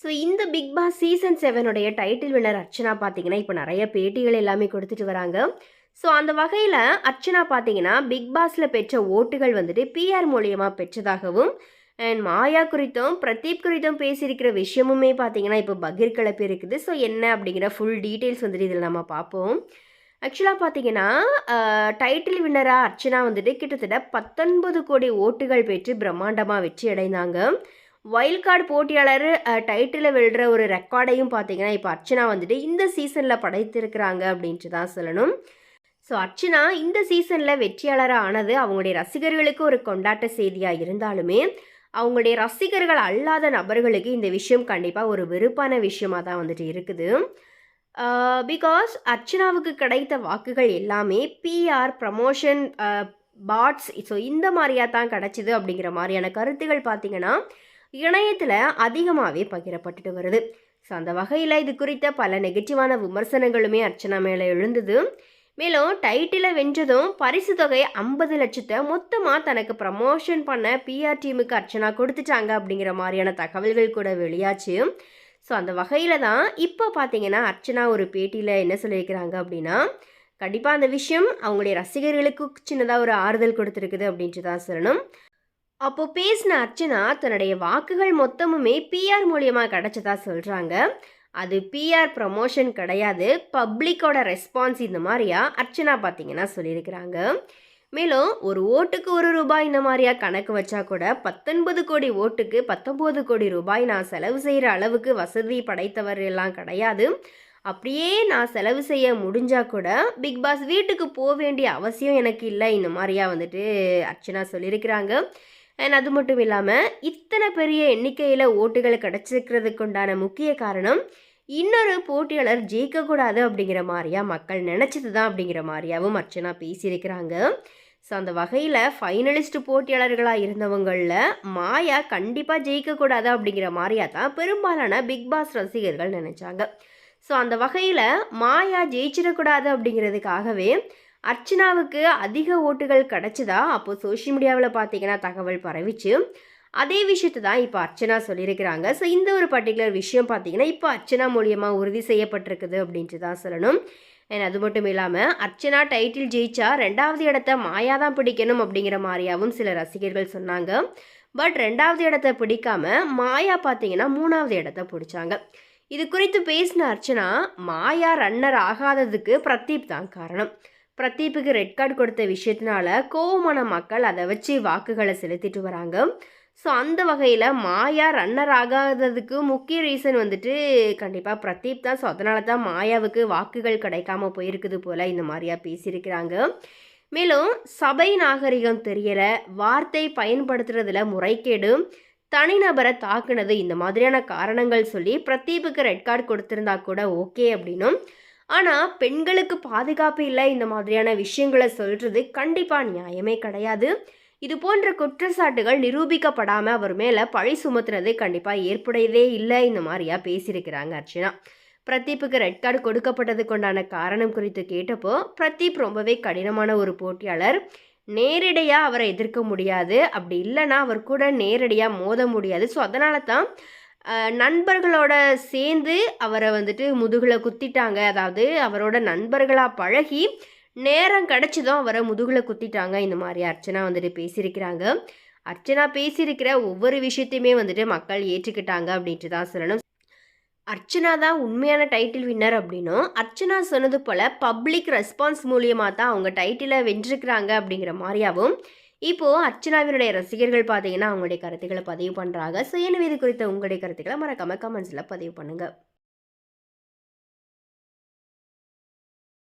So இந்த big pass season செவனுடைய title winner Archana பார்த்தீங்கன்னா இப்போ நிறைய பேட்டிகள் எல்லாமே கொடுத்துட்டு வராங்க. ஸோ அந்த வகையில் அர்ச்சனா பார்த்தீங்கன்னா பிக் பாஸில் பெற்ற ஓட்டுகள் வந்துட்டு பிஆர் மூலியமாக பெற்றதாகவும் அண்ட் மாயா குறித்தும் பிரதீப் குறித்தும் பேசியிருக்கிற விஷயமுமே பார்த்தீங்கன்னா இப்போ பகீர் கிளப்பி இருக்குது. ஸோ என்ன அப்படிங்கிற ஃபுல் டீட்டெயில்ஸ் வந்துட்டு இதில் நம்ம பார்ப்போம். ஆக்சுவலாக பார்த்தீங்கன்னா டைட்டில் வின்னராக அர்ச்சனா வந்துட்டு கிட்டத்தட்ட பத்தொன்பது கோடி ஓட்டுகள் பெற்று பிரம்மாண்டமாக வெற்றி அடைந்தாங்க. வைல்ட் கார்டு போட்டியாளர் டைட்டிலை வெல்ற ஒரு ரெக்கார்டையும் பார்த்தீங்கன்னா இப்போ அர்ச்சனா வந்துட்டு இந்த சீசனில் படைத்திருக்கிறாங்க அப்படின்ட்டு தான் சொல்லணும். ஸோ அர்ச்சனா இந்த சீசனில் வெற்றியாளராக ஆனது அவங்களுடைய ரசிகர்களுக்கு ஒரு கொண்டாட்ட செய்தியாக இருந்தாலுமே அவங்களுடைய ரசிகர்கள் அல்லாத நபர்களுக்கு இந்த விஷயம் கண்டிப்பாக ஒரு வெறுப்பான விஷயமாக தான் வந்துட்டு இருக்குது. பிகாஸ் அர்ச்சனாவுக்கு கிடைத்த வாக்குகள் எல்லாமே பிஆர் ப்ரமோஷன் பாட்ஸ் ஸோ இந்த மாதிரியாக தான் கிடச்சிது அப்படிங்கிற மாதிரியான கருத்துகள் பார்த்திங்கன்னா இணையத்தில் அதிகமாகவே பகிரப்பட்டுட்டு வருது. ஸோ அந்த வகையில் இது குறித்த பல நெகட்டிவான விமர்சனங்களுமே அர்ச்சனா மேலே எழுந்தது. மேலும் டைட்டிலை வென்றதும் பரிசு தொகை ஐம்பது லட்சத்தை மொத்தமாக தனக்கு ப்ரமோஷன் பண்ண பிஆர் டீமுக்கு அர்ச்சனா கொடுத்துட்டாங்க அப்படிங்கிற மாதிரியான தகவல்கள் கூட வெளியாச்சு. ஸோ அந்த வகையில் தான் இப்போ பார்த்தீங்கன்னா அர்ச்சனா ஒரு பேட்டியில் என்ன சொல்லியிருக்கிறாங்க அப்படின்னா கண்டிப்பாக அந்த விஷயம் அவங்களுடைய ரசிகர்களுக்கு சின்னதாக ஒரு ஆறுதல் கொடுத்துருக்குது அப்படின்ட்டு தான் சொல்லணும். அப்போ பேசின அர்ச்சனா தன்னுடைய வாக்குகள் மொத்தமுமே பிஆர் மூலியமாக கிடைச்சதா சொல்கிறாங்க அது பிஆர் ப்ரமோஷன் கிடையாது. பப்ளிக்கோட ரெஸ்பான்ஸ் இந்த மாதிரியா அர்ச்சனா பார்த்தீங்கன்னா சொல்லியிருக்கிறாங்க. மேலும் ஒரு ஓட்டுக்கு ஒரு ரூபாய் இந்த மாதிரியா கணக்கு வச்சா கூட பத்தொன்பது கோடி ஓட்டுக்கு பத்தொம்போது கோடி ரூபாய் நான் செலவு செய்கிற அளவுக்கு வசதி படைத்தவர் எல்லாம் கிடையாது. அப்படியே நான் செலவு செய்ய முடிஞ்சா கூட பிக் பாஸ் வீட்டுக்கு போக வேண்டிய அவசியம் எனக்கு இல்லை இந்த மாதிரியா வந்துட்டு அர்ச்சனா சொல்லியிருக்கிறாங்க. அண்ட் அது மட்டும் இல்லாமல் இத்தனை பெரிய எண்ணிக்கையில் ஓட்டுகள் கிடச்சிருக்கிறதுக்கு உண்டான முக்கிய காரணம் இன்னொரு போட்டியாளர் ஜெயிக்கக்கூடாது அப்படிங்கிற மாதிரியா மக்கள் நினச்சது தான் அப்படிங்கிற மாதிரியாவும் அர்ச்சனா பேசியிருக்கிறாங்க. ஸோ அந்த வகையில் ஃபைனலிஸ்ட் போட்டியாளர்களாக இருந்தவங்களில் மாயா கண்டிப்பாக ஜெயிக்கக்கூடாது அப்படிங்கிற மாதிரியா தான் பெரும்பாலான பிக் பாஸ் ரசிகர்கள் நினச்சாங்க. ஸோ அந்த வகையில் மாயா ஜெயிச்சிடக்கூடாது அப்படிங்கிறதுக்காகவே அர்ச்சனாவுக்கு அதிக ஓட்டுகள் கிடச்சிதா? அப்போது சோஷியல் மீடியாவில் பார்த்தீங்கன்னா தகவல் பரவிச்சு. அதே விஷயத்தை தான் இப்போ அர்ச்சனா சொல்லியிருக்கிறாங்க. ஸோ இந்த ஒரு பர்டிகுலர் விஷயம் பார்த்தீங்கன்னா இப்போ அர்ச்சனா மூலியமாக உறுதி செய்யப்பட்டிருக்குது அப்படின்ட்டு தான் சொல்லணும். அண்ட் அது மட்டும் இல்லாமல் அர்ச்சனா டைட்டில் ஜெயிச்சா ரெண்டாவது இடத்த மாயா தான் பிடிக்கணும் அப்படிங்கிற மாதிரியாகவும் சில ரசிகர்கள் சொன்னாங்க. பட் ரெண்டாவது இடத்த பிடிக்காம மாயா பார்த்தீங்கன்னா மூணாவது இடத்த பிடிச்சாங்க. இது குறித்து பேசின அர்ச்சனா மாயா ரன்னர் ஆகாததுக்கு பிரதீப் தான் காரணம். பிரதீப்புக்கு ரெட் கார்டு கொடுத்த விஷயத்தினால கோவமான மக்கள் அதை வச்சு வாக்குகளை செலுத்திட்டு வராங்க. ஸோ அந்த வகையில் மாயா ரன்னர் ஆகாததுக்கு முக்கிய ரீசன் வந்துட்டு கண்டிப்பாக பிரதீப் தான். ஸோ அதனால தான் மாயாவுக்கு வாக்குகள் கிடைக்காம போயிருக்குது போல் இந்த மாதிரியா பேசியிருக்கிறாங்க. மேலும் சபை நாகரிகம் தெரியலை வார்த்தை பயன்படுத்துறதுல முறைகேடு தனிநபரை தாக்குனது இந்த மாதிரியான காரணங்கள் சொல்லி பிரதீப்புக்கு ரெட் கார்டு கொடுத்துருந்தா கூட ஓகே அப்படின்னும். ஆனால் பெண்களுக்கு பாதுகாப்பு இல்லை இந்த மாதிரியான விஷயங்களை சொல்கிறது கண்டிப்பாக நியாயமே கிடையாது. இது போன்ற குற்றச்சாட்டுகள் நிரூபிக்கப்படாமல் அவர் மேலே பழி சுமத்துறது கண்டிப்பாக ஏற்புடையதே இல்லை இந்த மாதிரியா பேசியிருக்கிறாங்க அர்ச்சனா. பிரதீப்புக்கு ரெட் கார்டு கொடுக்கப்பட்டதுக்கு உண்டான காரணம் குறித்து கேட்டப்போ பிரதீப் ரொம்பவே கடினமான ஒரு போட்டியாளர். நேரடியாக அவரை எதிர்க்க முடியாது. அப்படி இல்லைன்னா அவர் கூட நேரடியாக மோத முடியாது. ஸோ அதனால தான் நண்பர்களோட சேர்ந்து அவரை வந்துட்டு முதுகில் குத்திட்டாங்க. அதாவது அவரோட நண்பர்களாக பழகி நேரம் கிடச்சதும் அவரை முதுகில் குத்திட்டாங்க. இந்த மாதிரி அர்ச்சனா வந்துட்டு பேசியிருக்கிறாங்க. அர்ச்சனா பேசியிருக்கிற ஒவ்வொரு விஷயத்தையுமே வந்துட்டு மக்கள் ஏற்றுக்கிட்டாங்க அப்படின்ட்டு தான் சொல்லணும். அர்ச்சனா தான் உண்மையான டைட்டில் வின்னர் அப்படின்னும். அர்ச்சனா சொன்னது போல் பப்ளிக் ரெஸ்பான்ஸ் மூலியமாக தான் அவங்க டைட்டிலை வென்றிருக்கிறாங்க அப்படிங்கிற மாதிரியாகவும் இப்போது அர்ச்சனாவினுடைய ரசிகர்கள் பார்த்தீங்கன்னா அவங்களுடைய கருத்துக்களை பதிவு பண்ணுறாங்க ஸோ எனவே இது குறித்த உங்களுடைய கருத்துக்களை மறக்காமல் கமெண்ட்ஸில் பதிவு பண்ணுங்கள்